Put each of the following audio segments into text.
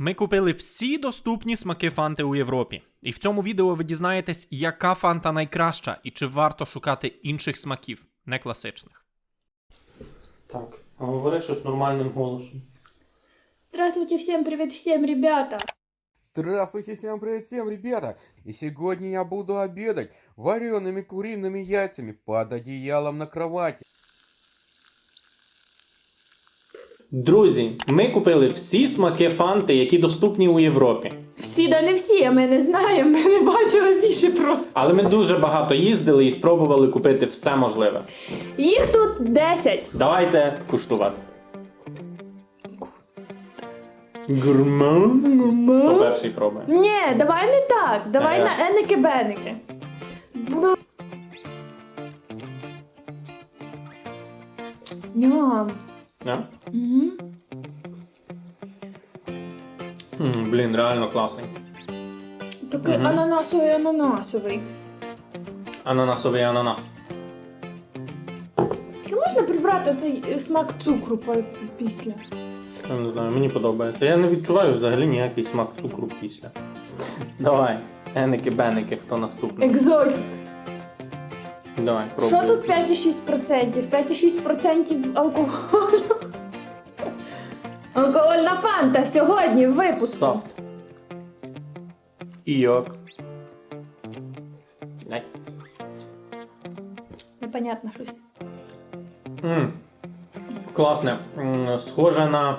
Ми купили всі доступні смаки фанти у Європі. І в цьому відео ви дізнаєтесь, яка фанта найкраща і чи варто шукати інших смаків, не класичних. Так, а говори щось нормальним голосом. Здравствуйте всем, привет всем, ребята! Здравствуйте, всем привет, всем, ребята! И сегодня я буду обедать вареными куриными яйцами под одеялом на кровати. Друзі, ми купили всі смаки фанти, які доступні у Європі. Всі да не всі, а ми не знаємо, ми не бачили більше просто. Але ми дуже багато їздили і спробували купити все можливе. Їх тут 10. Давайте куштувати. Гурман. По перший пробуємо. Ні, давай не так. Давай Е. на еники-беники. Бу- Ням. Да? Мгм. М, Блін, реально класний. Такий Мгм. ананасовий ананасовий. Ананасовий ананас. Тільки можна прибрати цей е, смак цукру по- після. Я не знаю, мені подобається. Я не відчуваю взагалі ніякий смак цукру після. Давай, еники-беники, хто наступний? Екзотик. Давай, пробуй. Що тут 5,6%? 5,6% алкоголю. Алкогольна фанта сьогодні в випуску. Софт. І йок. Непонятно щось. М. Класне. М, Схоже на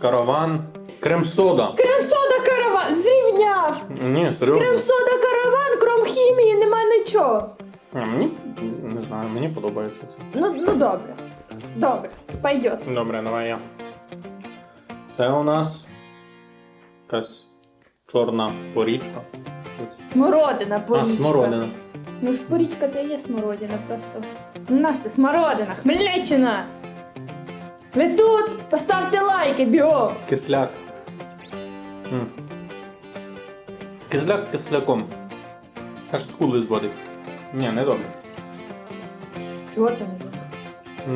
караван. Крем-сода. Крем-сода караван! Зрівняв! Ні, серйозно. Крем-сода караван, крім хімії, нема нічого. А, мені не знаю, мені подобається це. Ну, ну добре. Добре, пойдет. Добре, давай я. Це у нас якась чорна порічка. Смородина, порічка. А, смородина. Ну, порічка це і є смородина просто. У нас це смородина, Хмельниччина. Ви тут? Поставте лайки, біо. Кисляк. М. Кисляк кисляком. Аж скули зводить. Ні, не добре. Чого це не добре?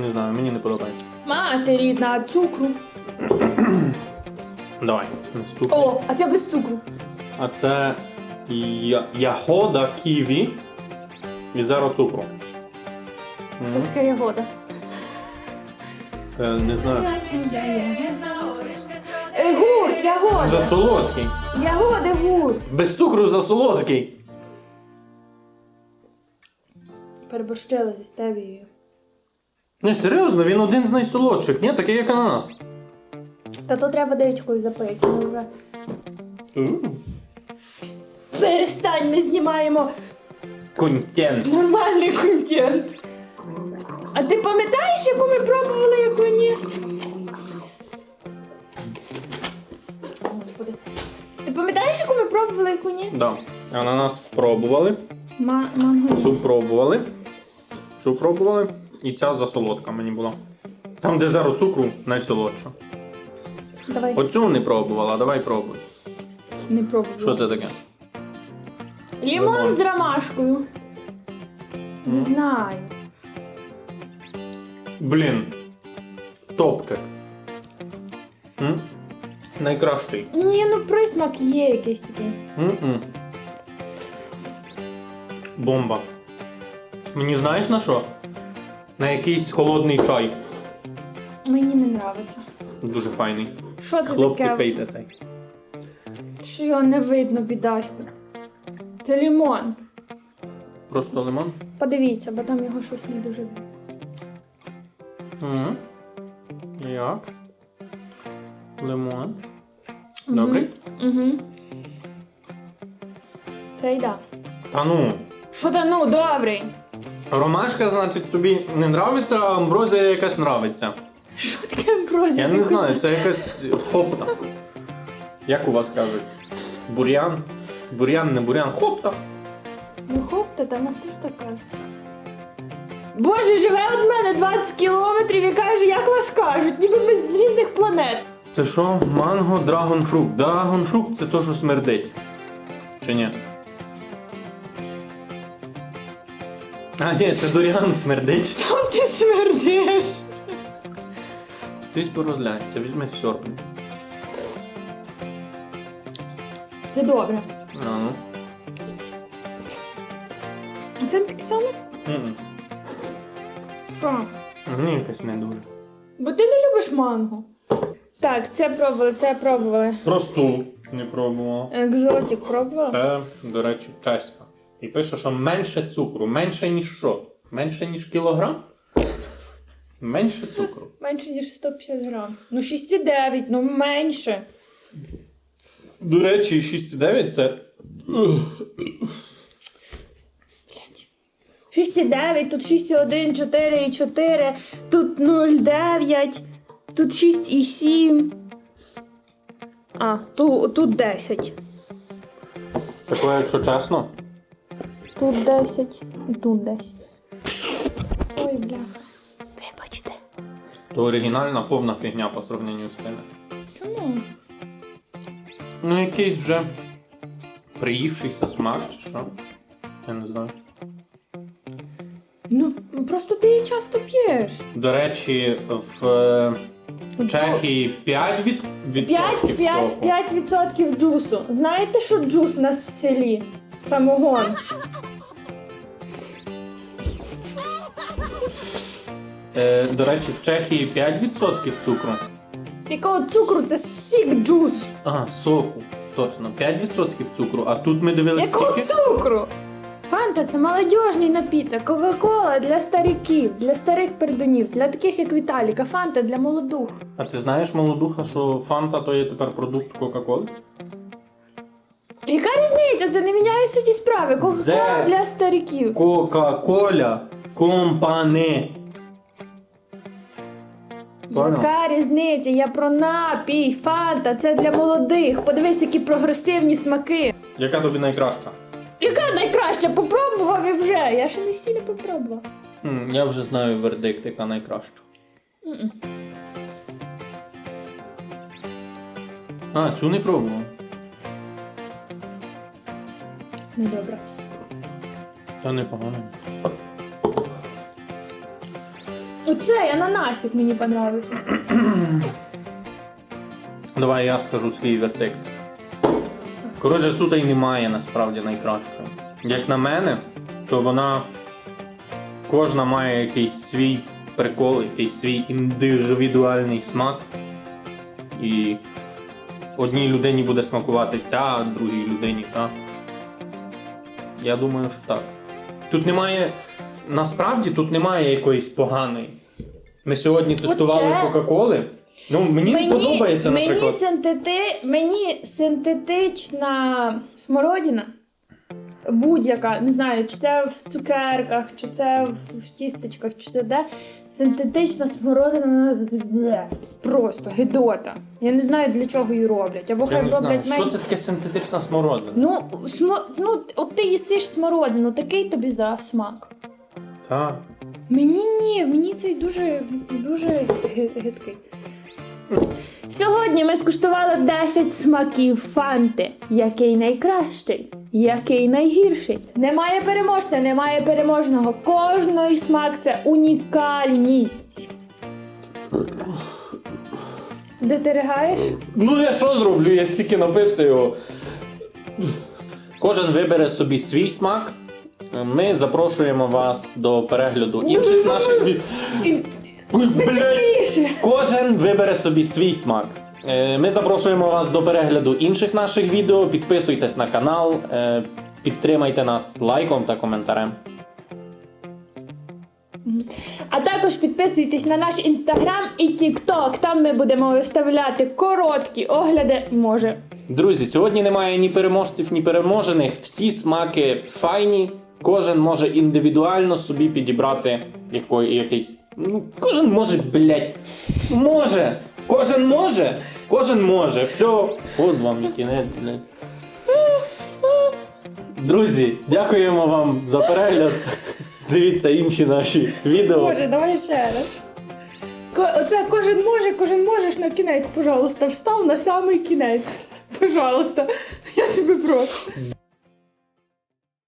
Не знаю, мені не подобається. Мати рідна, а цукру. Давай, наступний. О, а це без цукру. А це я... ягода ківі і зеро цукру. Що таке ягода? Е, не знаю. Е, гурт, ягода. За солодкий. Ягоди гурт. Без цукру за солодкий. Переборщили зі стевією. Не, серйозно, він один з найсолодших, ні? Такий як ананас. Та то треба водичкою запити. Ми вже... Перестань, ми знімаємо Контент. нормальний контент. А ти пам'ятаєш, яку ми пробували, яку ні? Господи. Ти пам'ятаєш, яку ми пробували, яку ні? Да. Ананас пробували. Ма- манго. Цю пробували. Цю пробували. І ця засолодка мені була. Там, де зеро цукру, найсолодша. Давай. Оцю не пробувала, давай пробуй. Не пробувала. Що це таке? Лімон Лимон. з ромашкою. Не Мгм. знаю. Блін. Топчик. М? Найкращий. Ні, ну присмак є якийсь такий. М-м. Бомба. Мені знаєш на що? На якийсь холодний чай. Мені не нравиться. Дуже файний. Що це Хлопці, таке? пийте цей. Що його не видно, бідаську. Це лімон. Просто лимон. Подивіться, бо там його щось не дуже. М. Як? Лимон. Добрий? Угу. Це й да. Та ну. Що та ну, добрий. Ромашка, значить, тобі не нравиться, а амброзія якась нравиться. Що? Я не знаю, це якась хопта. Як у вас кажуть? Бур'ян? Бур'ян, не бур'ян, хопта. Ну хопта, та нас теж так кажуть. Боже, живе від мене 20 кілометрів і каже, як вас кажуть, ніби ми з різних планет. Це що? Манго, драгонфрукт. Драгонфрукт це то, що смердить. Чи ні? А, ні, це дуріан смердить. Сам ти смердиш. Хтось порозляється, візьми сьорбни. Це добре. Ну. Це не таке саме? М-м. Що? Мені якось не дуже. Бо ти не любиш манго. Так, це пробували, це пробували. Просту не пробував. Екзотик пробувала? Це, до речі, чеська. І пише, що менше цукру. Менше ніж що? Менше ніж кілограм? Менше цукру. Менше ніж 150 грам. Ну 6,9, ну менше. До речі, 6,9 це. 6,9, тут 6,1, 4,4, тут 0,9, тут 6,7. А, тут, тут 10. Таке, якщо чесно. Тут 10 і тут 10. Ой, бляха. То оригінальна повна фігня по сравненню з тими. Чому? Ну, якийсь вже приївшийся смак, чи що? Я не знаю. Ну, просто ти її часто п'єш. До речі, в е, Чехії 5 від, 5, відсотків 5, соку. 5% джусу. Знаєте, що джус у нас в селі? Самогон. Е, до речі, в Чехії 5% цукру. Якого цукру? Це сік джус. Ага, соку. Точно, 5% цукру. А тут ми дивилися Якого скільки? цукру? Фанта це молодіжний напіток. Кока-кола для стариків, для старих пердунів, для таких як Віталіка. Фанта для молодух. А ти знаєш, молодуха, що Фанта то є тепер продукт Кока-Коли? Яка різниця? Це не міняє суті справи. Кока-кола Зе. для стариків. Кока-Коля Компане. Яка різниця? Я про напій, фанта, це для молодих. Подивись, які прогресивні смаки. Яка тобі найкраща? Яка найкраща? Попробував і вже. Я ще не всі не попробував. М, я вже знаю вердикт, яка найкраща. М-м. А, цю не пробував. Недобре. Та непогано. Оцей ананасик мені понравився. Давай я скажу свій вердикт. Коротше, тут і немає насправді найкращої. Як на мене, то вона кожна має якийсь свій прикол, якийсь свій індивідуальний смак. І одній людині буде смакувати ця, а другій людині та. Я думаю, що так. Тут немає. Насправді тут немає якоїсь поганої. Ми сьогодні тестували Оце- Кока-Коли. Ну, мені, подобається, мені, синтети, мені синтетична смородина. Будь-яка, не знаю, чи це в цукерках, чи це в, в тістечках, чи це де. Синтетична смородина вона з- бле, просто гидота. Я не знаю для чого її роблять. Або Я хай не знаю, роблять що менше. це таке синтетична смородина? Ну, смо... ну, от ти їсиш смородину, такий тобі за смак. Так. Мені ні, мені цей дуже дуже гидкий. Сьогодні ми скуштували 10 смаків фанти. Який найкращий, який найгірший. Немає переможця, немає переможного. Кожний смак це унікальність. Де ти ригаєш? Ну я що зроблю? Я стільки напився його. Кожен вибере собі свій смак. Ми запрошуємо вас до перегляду інших наших від. Ой, блядь. Кожен вибере собі свій смак. Е, Ми запрошуємо вас до перегляду інших наших відео. Підписуйтесь на канал, е, підтримайте нас лайком та коментарем. А також підписуйтесь на наш інстаграм і тікток. Там ми будемо виставляти короткі огляди. Може, Друзі, сьогодні немає ні переможців, ні переможених. Всі смаки файні. Кожен може індивідуально собі підібрати якої, якийсь. Ну, кожен може, блядь. Може! Кожен може! Кожен може. Все, от вам і кінець, блядь. Друзі, дякуємо вам за перегляд. Дивіться інші наші відео. Боже, давай ще раз. Оце кожен може, кожен можеш на кінець, пожалуйста, встав на самий кінець. Пожалуйста, я тебе прошу.